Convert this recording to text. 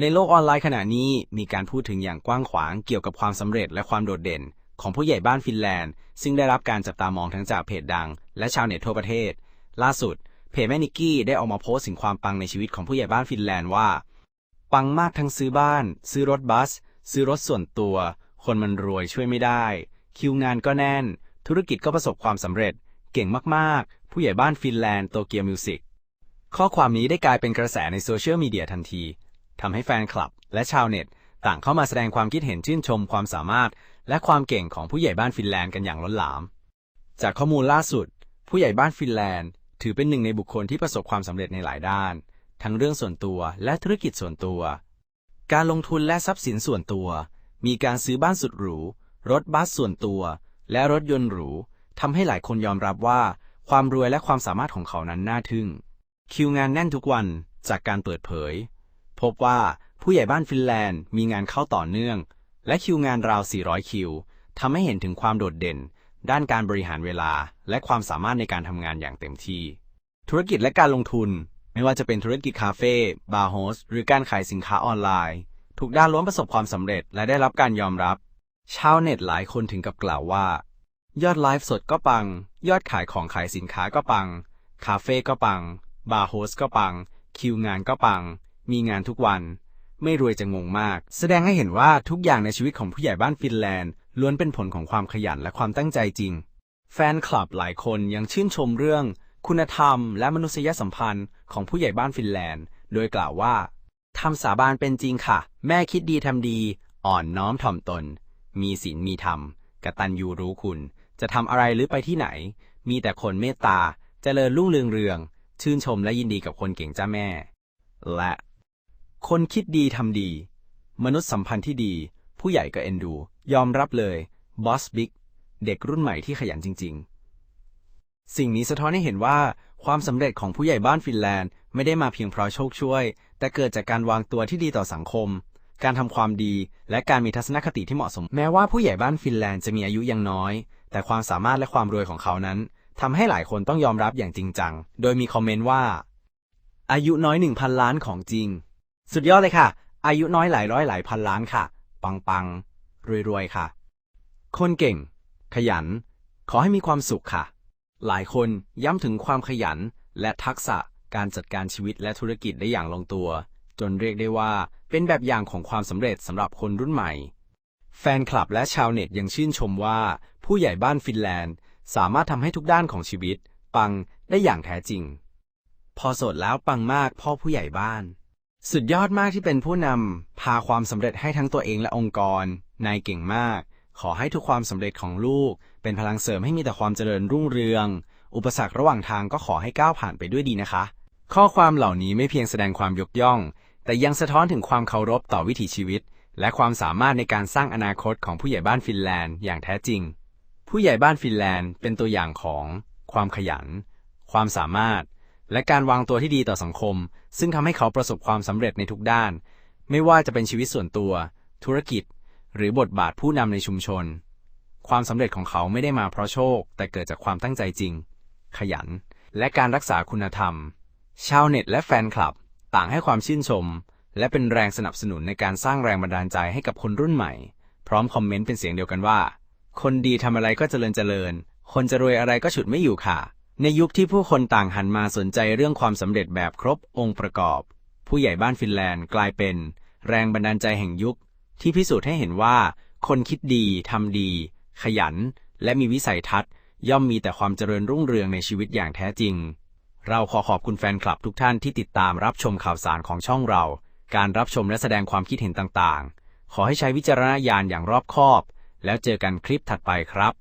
ในโลกออนไลน์ขณะนี้มีการพูดถึงอย่างกว้างขวางเกี่ยวกับความสำเร็จและความโดดเด่น ของผู้ใหญ่บ้านฟินแลนด์ ซึ่งได้รับการจับตามองทั้งจากเพจดัง และชาวเน็ตทั่วประเทศ ล่าสุด เพจแม่นิกกี้ได้ออกมาโพสต์ถึงความปังในชีวิตของผู้ใหญ่บ้านฟินแลนด์ว่า ปังมากทั้งซื้อบ้าน ซื้อรถบัส ซื้อรถส่วนตัว คนมันรวยช่วยไม่ได้ คิวงานก็แน่น ธุรกิจก็ประสบความสำเร็จ เก่งมากๆ ผู้ใหญ่บ้านฟินแลนด์โตเกียวมิวสิกข้อความนี้ได้กลายเป็นกระแสในโซเชียลมีเดียทันที ทำให้แฟนคลับ และชาวเน็ต ต่างเข้ามาแสดงความคิดเห็นชื่นชมความสามารถ และความเก่งของผู้ใหญ่บ้านฟินแลนด์กันอย่างล้นหลาม จากข้อมูลล่าสุด ผู้ใหญ่บ้านฟินแลนด์ ถือเป็นหนึ่งในบุคคลที่ประสบความสำเร็จในหลายด้าน ทั้งเรื่องส่วนตัวและธุรกิจส่วนตัว การลงทุนและทรัพย์สินส่วนตัว มีการซื้อบ้านสุดหรู รถบัสส่วนตัว และรถยนต์หรูทำให้หลายคนยอมรับว่า ความรวยและความสามารถของเขานั้นน่าทึ่ง คิวงานแน่นทุกวันจากการเปิดเผย พบว่าผู้ใหญ่บ้านฟินแลนด์มีงานเข้าต่อเนื่อง และคิวงานราว 400 คิวทำให้เห็นถึงความโดดเด่น ด้านการบริหารเวลา และความสามารถในการทำงานอย่างเต็มที่ ธุรกิจและการลงทุน ไม่ว่าจะเป็นธุรกิจคาเฟ่บาร์โฮสหรือการขายสินค้าออนไลน์ ทุกด้านล้วนประสบความสำเร็จและได้รับการยอมรับ ชาวเน็ตหลายคนถึงกับกล่าวว่า ยอดไลฟ์สดก็ปัง ยอดขายของขายสินค้าก็ปัง คาเฟ่ก็ปัง บาร์โฮสก็ปัง คิวงานก็ปัง มีงานทุกวัน ไม่รวยจะงงมาก แสดงให้เห็นว่าทุกอย่างในชีวิตของผู้ใหญ่บ้านฟินแลนด์ล้วนเป็นผลของความขยันและความตั้งใจจริง แฟนคลับหลายคนยังชื่นชมเรื่อง คุณธรรม และมนุษยสัมพันธ์ของผู้ใหญ่บ้านฟินแลนด์ โดยกล่าวว่าทำสาบานเป็นจริงค่ะ แม่คิดดีทำดี อ่อนน้อมถ่อมตน มีศีลมีธรรมกตัญญูรู้คุณ จะทำอะไรหรือไปที่ไหน มีแต่คนเมตตาเจริญรุ่งเรืองเรือง ชื่นชมและยินดีกับคนเก่งจ้าแม่ และ คนคิดดีทำดี มนุษยสัมพันธ์ที่ดี ผู้ใหญ่ก็เอ็นดู ยอมรับเลยบอสบิ๊กเด็กรุ่นใหม่ที่ขยันจริง ๆ สิ่งนี้สะท้อนให้เห็นว่า ความสำเร็จของผู้ใหญ่บ้านฟินแลนด์ ไม่ได้มาเพียงเพราะโชคช่วย แต่เกิดจากการวางตัวที่ดีต่อสังคม การทำความดี และการมีทัศนคติที่เหมาะสม แม้ว่าผู้ใหญ่บ้านฟินแลนด์จะมีอายุยังน้อย แต่ความสามารถและความรวยของเขานั้นทำให้หลายคนต้องยอมรับอย่างจริงจัง โดยมีคอมเมนต์ว่า อายุน้อยหนึ่งพันล้านของจริง สุดยอดเลยค่ะ อายุน้อยหลายร้อยหลายพันล้านค่ะ ปังปังรวยรวยๆค่ะ คนเก่ง ขยัน ขอให้มีความสุขค่ะ หลายคนย้ำถึงความขยันและทักษะการจัดการชีวิตและธุรกิจได้อย่างลงตัว จนเรียกได้ว่าเป็นแบบอย่างของความสำเร็จสำหรับคนรุ่นใหม่ แฟนคลับและชาวเน็ตยังชื่นชมว่า ผู้ใหญ่บ้านฟินแลนด์ สามารถทำให้ทุกด้านของชีวิต ปังได้อย่างแท้จริง พอสดแล้วปังมากพ่อผู้ใหญ่บ้าน สุดยอดมากที่เป็นผู้นำ พาความสำเร็จให้ทั้งตัวเองและองค์กร นายเก่งมาก ขอให้ทุกความสำเร็จของลูก เป็นพลังเสริมให้มีแต่ความเจริญรุ่งเรือง อุปสรรคระหว่างทางก็ขอให้ก้าวผ่านไปด้วยดีนะคะ ข้อความเหล่านี้ไม่เพียงแสดงความยกย่อง แต่ยังสะท้อนถึงความเคารพต่อวิถีชีวิต และความสามารถในการสร้างอนาคตของผู้ใหญ่บ้านฟินแลนด์อย่างแท้จริง ผู้ใหญ่บ้านฟินแลนด์เป็นตัวอย่างของ ความขยัน ความสามารถ และการวางตัวที่ดีต่อสังคม ซึ่งทำให้เขาประสบความสำเร็จในทุกด้าน ไม่ว่าจะเป็นชีวิตส่วนตัว ธุรกิจ หรือบทบาทผู้นำในชุมชน ความสำเร็จของเขาไม่ได้มาเพราะโชค แต่เกิดจากความตั้งใจจริง ขยัน และการรักษาคุณธรรม ชาวเน็ตและแฟนคลับ ต่างให้ความชื่นชม และเป็นแรงสนับสนุนในการสร้างแรงบันดาลใจให้กับคนรุ่นใหม่ พร้อมคอมเมนต์เป็นเสียงเดียวกันว่า คนดีทำอะไรก็เจริญเจริญ คนจะรวยอะไรก็ฉุดไม่อยู่ค่ะ ในยุคที่ผู้คนต่างหันมาสนใจเรื่องความสำเร็จแบบครบองค์ประกอบ ผู้ใหญ่บ้านฟินแลนด์กลายเป็น แรงบันดาลใจแห่งยุค ที่พิสูจน์ให้เห็นว่า คนคิดดีทำดี ขยัน และมีวิสัยทัศน์ ย่อมมีแต่ความเจริญรุ่งเรืองในชีวิตอย่างแท้จริง เราขอขอบคุณแฟนคลับทุกท่านที่ติดตามรับชมข่าวสารของช่องเรา การรับชมและแสดงความคิดเห็นต่างๆ ขอให้ใช้วิจารณญาณอย่างรอบคอบ แล้วเจอกันคลิปถัดไปครับ